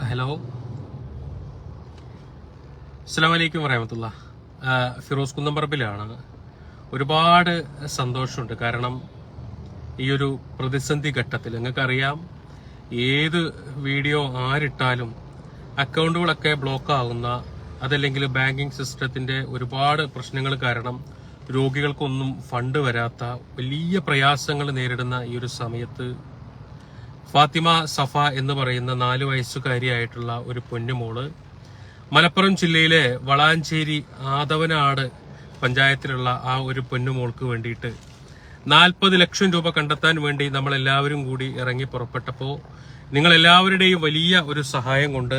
Hello അസ്സാം വലൈക്കും വറഹമത്തുള്ള ഫിറോസ് കുന്നംപറമ്പിലാണ് ഒരുപാട് സന്തോഷമുണ്ട്. കാരണം ഈ ഒരു പ്രതിസന്ധി ഘട്ടത്തിൽ നിങ്ങൾക്കറിയാം ഏത് വീഡിയോ ആരിട്ടാലും അക്കൗണ്ടുകളൊക്കെ ബ്ലോക്ക് ആകുന്ന അതല്ലെങ്കിൽ ബാങ്കിങ് സിസ്റ്റത്തിന്റെ ഒരുപാട് പ്രശ്നങ്ങൾ കാരണം രോഗികൾക്കൊന്നും ഫണ്ട് വരാത്ത വലിയ പ്രയാസങ്ങൾ നേരിടുന്ന ഈ ഒരു സമയത്ത് ഫാത്തിമ സഫ എന്ന് പറയുന്ന നാല് വയസ്സുകാരിയായിട്ടുള്ള ഒരു പൊന്നുമോൾ മലപ്പുറം ജില്ലയിലെ വളാഞ്ചേരി ആദവനാട് പഞ്ചായത്തിലുള്ള ആ ഒരു പൊന്നുമോൾക്ക് വേണ്ടിയിട്ട് നാൽപ്പത് ലക്ഷം രൂപ കണ്ടെത്താൻ വേണ്ടി നമ്മൾ എല്ലാവരും കൂടി ഇറങ്ങി പുറപ്പെട്ടപ്പോൾ നിങ്ങൾ എല്ലാവരുടെയും വലിയ ഒരു സഹായം കൊണ്ട്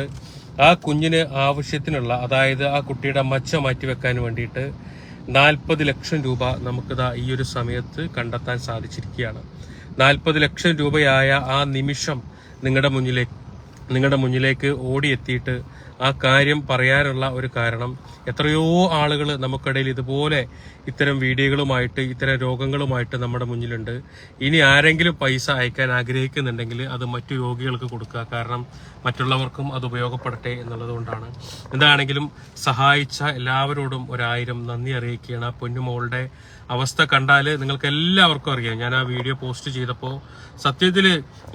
ആ കുഞ്ഞിന് ആവശ്യത്തിനുള്ള അതായത് ആ കുട്ടിയുടെ മച്ച മാറ്റി വെക്കാൻ വേണ്ടിയിട്ട് നാൽപ്പത് ലക്ഷം രൂപ നമുക്കിതാ ഈ ഒരു സമയത്ത് കണ്ടെത്താൻ സാധിച്ചിരിക്കുകയാണ്. നാൽപ്പത് ലക്ഷം രൂപയായ ആ നിമിഷം നിങ്ങളുടെ മുന്നിലേക്ക് നിങ്ങളുടെ മുന്നിലേക്ക് ഓടിയെത്തിയിട്ട് ആ കാര്യം പറയാനുള്ള ഒരു കാരണം എത്രയോ ആളുകൾ നമുക്കിടയിൽ ഇതുപോലെ ഇത്തരം വീഡിയോകളുമായിട്ട് ഇത്തരം രോഗങ്ങളുമായിട്ട് നമ്മുടെ മുന്നിലുണ്ട്. ഇനി ആരെങ്കിലും പൈസ അയക്കാൻ ആഗ്രഹിക്കുന്നുണ്ടെങ്കിൽ അത് മറ്റു രോഗികൾക്ക് കൊടുക്കുക. കാരണം മറ്റുള്ളവർക്കും അത് ഉപയോഗപ്പെടട്ടെ എന്നുള്ളതുകൊണ്ടാണ് എന്താണെങ്കിലും സഹായിച്ച എല്ലാവരോടും ഒരായിരം നന്ദി അറിയിക്കുകയാണ്. ആ പൊന്നുമോളുടെ അവസ്ഥ കണ്ടാൽ നിങ്ങൾക്ക് എല്ലാവർക്കും അറിയാം. ഞാൻ ആ വീഡിയോ പോസ്റ്റ് ചെയ്തപ്പോൾ സത്യത്തിൽ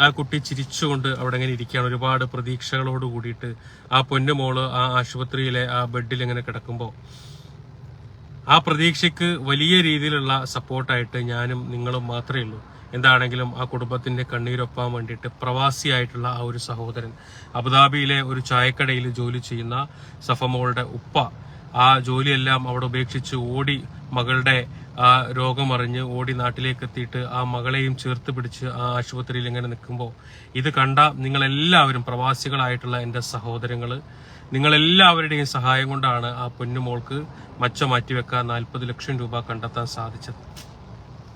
ആ കുട്ടി ചിരിച്ചുകൊണ്ട് അവിടെ ഇങ്ങനെ ഇരിക്കുകയാണ്. ഒരുപാട് പ്രതീക്ഷകളോട് കൂടിയിട്ട് ആ പൊന്നുമോൾ ആ ആശുപത്രിയിലെ ആ ബെഡിൽ ഇങ്ങനെ കിടക്കുമ്പോൾ ആ പ്രതീക്ഷയ്ക്ക് വലിയ രീതിയിലുള്ള സപ്പോർട്ടായിട്ട് ഞാനും നിങ്ങളും മാത്രമേ ഉള്ളൂ. എന്താണെങ്കിലും ആ കുടുംബത്തിന്റെ കണ്ണീരൊപ്പാൻ വേണ്ടിയിട്ട് പ്രവാസിയായിട്ടുള്ള ആ ഒരു സഹോദരൻ അബുദാബിയിലെ ഒരു ചായക്കടയിൽ ജോലി ചെയ്യുന്ന സഫമോളുടെ ഉപ്പ ആ ജോലിയെല്ലാം അവിടെ ഉപേക്ഷിച്ച് ഓടി മകളുടെ രോഗമറിഞ്ഞ് ഓടി നാട്ടിലേക്ക് എത്തിയിട്ട് ആ മകളെയും ചേർത്ത് പിടിച്ച് ആ ആശുപത്രിയിൽ ഇങ്ങനെ നിൽക്കുമ്പോൾ ഇത് കണ്ട നിങ്ങളെല്ലാവരും പ്രവാസികളായിട്ടുള്ള എന്റെ സഹോദരങ്ങൾ നിങ്ങളെല്ലാവരുടെയും സഹായം കൊണ്ടാണ് ആ പൊന്നുമോൾക്ക് മച്ച മാറ്റിവെക്കാൻ നാൽപ്പത് ലക്ഷം രൂപ കണ്ടെത്താൻ സാധിച്ചത്.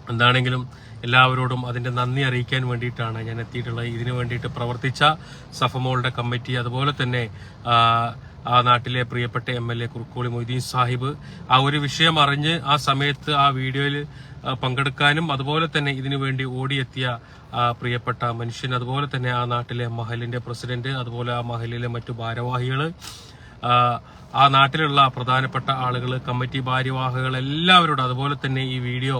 എന്താണെങ്കിലും എല്ലാവരോടും അതിന്റെ നന്ദി അറിയിക്കാൻ വേണ്ടിയിട്ടാണ് ഞാൻ എത്തിയിട്ടുള്ളത്. ഇതിനു വേണ്ടിയിട്ട് പ്രവർത്തിച്ച സഫമോളുടെ കമ്മിറ്റി അതുപോലെ തന്നെ ആ, നാട്ടിലെ പ്രിയപ്പെട്ട M L A Kurukkoli Moideen Sahib. ആ ഒരു വിഷയം അറിഞ്ഞ് ആ സമയത്ത് ആ വീഡിയോയിൽ പങ്കെടുക്കാനും അതുപോലെ തന്നെ ഇതിനു വേണ്ടി ഓടിയെത്തിയ പ്രിയപ്പെട്ട മനുഷ്യൻ അതുപോലെ തന്നെ ആ നാട്ടിലെ മഹലിന്റെ പ്രസിഡന്റ് അതുപോലെ ആ മഹലിലെ മറ്റു ഭാരവാഹികൾ. ആ, നാട്ടിലുള്ള പ്രധാനപ്പെട്ട ആളുകൾ കമ്മിറ്റി ഭാര്യവാഹകൾ എല്ലാവരോടും അതുപോലെ തന്നെ ഈ വീഡിയോ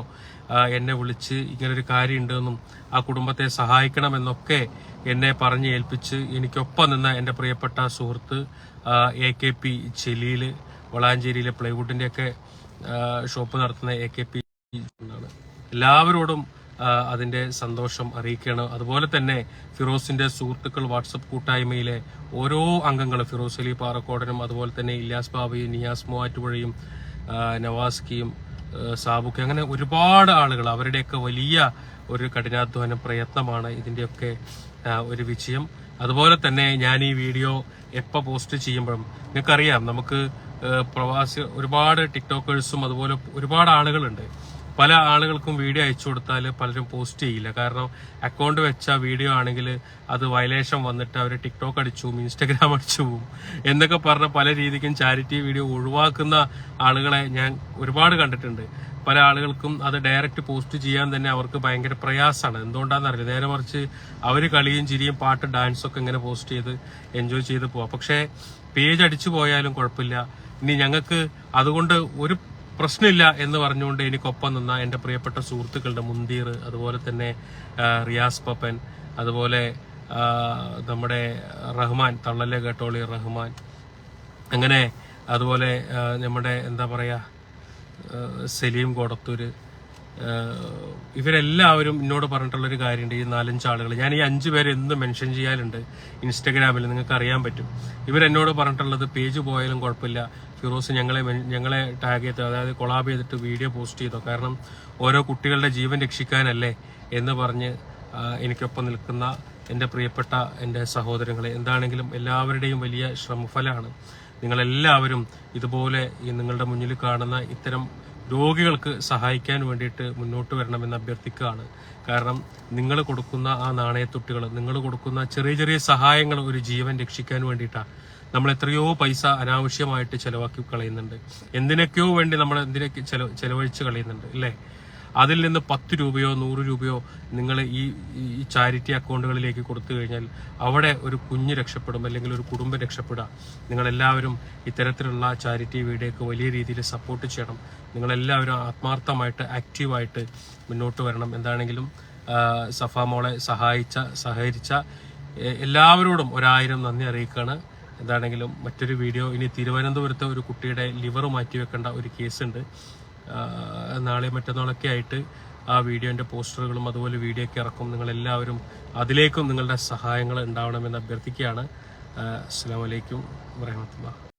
എന്നെ വിളിച്ച് ഇങ്ങനൊരു കാര്യമുണ്ടെന്നും ആ കുടുംബത്തെ സഹായിക്കണമെന്നൊക്കെ എന്നെ പറഞ്ഞ് ഏൽപ്പിച്ച് എനിക്കൊപ്പം നിന്ന എന്റെ പ്രിയപ്പെട്ട സുഹൃത്ത് എ കെ പി ചെലിയിൽ വളാഞ്ചേരിയിലെ പ്ലൈവുഡിന്റെയൊക്കെ ഷോപ്പ് നടത്തുന്ന എ കെ പി എല്ലാവരോടും ആ, അതിന്റെ സന്തോഷം അറിയിക്കണം അതുപോലെ തന്നെ ഫിറോസിന്റെ സുഹൃത്തുക്കൾ വാട്സപ്പ് കൂട്ടായ്മയിലെ ഓരോ അംഗങ്ങളും ഫിറോസ് അലി പാറക്കോടനും അതുപോലെ തന്നെ ഇല്ലാസ് ബാബയും നിയാസ് മൂവാറ്റുപുഴയും നവാസ്കിയും സാബുക്ക് അങ്ങനെ ഒരുപാട് ആളുകൾ അവരുടെയൊക്കെ വലിയ ഒരു കഠിനാധ്വാന പ്രയത്നമാണ് ഇതിന്റെയൊക്കെ ഒരു വിജയം. അതുപോലെ തന്നെ ഞാൻ ഈ വീഡിയോ എപ്പോൾ പോസ്റ്റ് ചെയ്യുമ്പോഴും നിങ്ങൾക്കറിയാം നമുക്ക് പ്രവാസി ഒരുപാട് ടിക്ടോക്കേഴ്സും അതുപോലെ ഒരുപാട് ആളുകളുണ്ട്. പല ആളുകൾക്കും വീഡിയോ അയച്ചു കൊടുത്താൽ പലരും പോസ്റ്റ് ചെയ്യില്ല. കാരണം അക്കൗണ്ട് വെച്ച വീഡിയോ ആണെങ്കിൽ അത് വയലേഷൻ വന്നിട്ട് അവർ ടിക്ടോക്ക് അടിച്ചു പോവും ഇൻസ്റ്റഗ്രാം അടിച്ചു പോവും എന്നൊക്കെ പറഞ്ഞ പല രീതിക്കും ചാരിറ്റി വീഡിയോ ഒഴിവാക്കുന്ന ആളുകളെ ഞാൻ ഒരുപാട് കണ്ടിട്ടുണ്ട്. പല ആളുകൾക്കും അത് ഡയറക്റ്റ് പോസ്റ്റ് ചെയ്യാൻ തന്നെ അവർക്ക് ഭയങ്കര പ്രയാസമാണ്. എന്തുകൊണ്ടാണെന്നറിയില്ല നേരെ മറിച്ച് അവർ കളിയും ചിരിയും പാട്ട് ഡാൻസും ഒക്കെ ഇങ്ങനെ പോസ്റ്റ് ചെയ്ത് എൻജോയ് ചെയ്ത് പോവാം. പക്ഷേ പേജ് അടിച്ചു പോയാലും കുഴപ്പമില്ല. ഇനി ഞങ്ങൾക്ക് അതുകൊണ്ട് ഒരു പ്രശ്നമില്ല എന്ന് പറഞ്ഞുകൊണ്ട് എനിക്കൊപ്പം നിന്ന എന്റെ പ്രിയപ്പെട്ട സുഹൃത്തുക്കളുടെ മുന്തീർ അതുപോലെ തന്നെ റിയാസ് പപ്പൻ അതുപോലെ നമ്മുടെ റഹ്മാൻ തള്ളലെ കേട്ടോളി റഹ്മാൻ അങ്ങനെ അതുപോലെ നമ്മുടെ എന്താ പറയുക സലീം കോടത്തൂര് ഇവരെല്ലാവരും എന്നോട് പറഞ്ഞിട്ടുള്ളൊരു കാര്യമുണ്ട് ഈ നാലഞ്ച് ആളുകൾ ഞാൻ ഈ അഞ്ച് പേരെ എന്ത് മെൻഷൻ ചെയ്യാനുണ്ട് ഇൻസ്റ്റഗ്രാമിൽ നിങ്ങൾക്ക് അറിയാൻ പറ്റും. ഇവരെന്നോട് പറഞ്ഞിട്ടുള്ളത് പേജ് പോയാലും കുഴപ്പമില്ല. ഫിറോസ് ഞങ്ങളെ ഞങ്ങളെ ടാഗ് ചെയ്ത് അതായത് കൊളാബ് ചെയ്തിട്ട് വീഡിയോ പോസ്റ്റ് ചെയ്തോ. കാരണം ഓരോ കുട്ടികളുടെ ജീവൻ രക്ഷിക്കാനല്ലേ എന്ന് പറഞ്ഞ് എനിക്കൊപ്പം നിൽക്കുന്ന എന്റെ പ്രിയപ്പെട്ട എന്റെ സഹോദരങ്ങളെ എന്താണെങ്കിലും എല്ലാവരുടെയും വലിയ ശ്രമഫലമാണ്. നിങ്ങളെല്ലാവരും ഇതുപോലെ ഈ നിങ്ങളുടെ മുന്നിൽ കാണുന്ന ഇത്തരം രോഗികൾക്ക് സഹായിക്കാൻ വേണ്ടിയിട്ട് മുന്നോട്ട് വരണമെന്ന് അഭ്യർത്ഥിക്കുകയാണ്. കാരണം നിങ്ങൾ കൊടുക്കുന്ന ആ നാണയത്തൊട്ടുകൾ നിങ്ങൾ കൊടുക്കുന്ന ചെറിയ ചെറിയ സഹായങ്ങൾ ഒരു ജീവൻ രക്ഷിക്കാൻ വേണ്ടിയിട്ടാണ് നമ്മൾ എത്രയോ പൈസ അനാവശ്യമായിട്ട് ചിലവാക്കി കളയുന്നുണ്ട്. എന്തിനൊക്കെയോ വേണ്ടി നമ്മൾ എന്തിനൊക്കെ ചെലവഴിച്ച് കളയുന്നുണ്ട് അല്ലേ? അതിൽ നിന്ന് പത്ത് രൂപയോ നൂറ് രൂപയോ നിങ്ങൾ ഈ ഈ ചാരിറ്റി അക്കൗണ്ടുകളിലേക്ക് കൊടുത്തു കഴിഞ്ഞാൽ അവിടെ ഒരു കുഞ്ഞ് രക്ഷപ്പെടും അല്ലെങ്കിൽ ഒരു കുടുംബം രക്ഷപ്പെടുക. നിങ്ങളെല്ലാവരും ഇത്തരത്തിലുള്ള ചാരിറ്റി വീഡിയോക്ക് വലിയ രീതിയിൽ സപ്പോർട്ട് ചെയ്യണം. നിങ്ങളെല്ലാവരും ആത്മാർത്ഥമായിട്ട് ആക്റ്റീവായിട്ട് മുന്നോട്ട് വരണം. എന്താണെങ്കിലും സഫ മോളെ സഹായിച്ച സഹകരിച്ച എല്ലാവരോടും ഒരായിരം നന്ദി അറിയിക്കുകയാണ്. എന്താണെങ്കിലും മറ്റൊരു വീഡിയോ ഇനി തിരുവനന്തപുരത്തെ ഒരു കുട്ടിയുടെ ലിവർ മാറ്റിവെക്കേണ്ട ഒരു കേസുണ്ട് നാളെ മറ്റന്നാളൊക്കെ ആയിട്ട് ആ വീഡിയോന്റെ പോസ്റ്ററുകളും അതുപോലെ വീഡിയോ ഒക്കെ ഇറക്കും. നിങ്ങളെല്ലാവരും അതിലേക്കും നിങ്ങളുടെ സഹായങ്ങൾ ഉണ്ടാവണമെന്ന് അഭ്യർത്ഥിക്കുകയാണ്. അസ്സാം വലൈക്കും വരഹമത്തുള്ള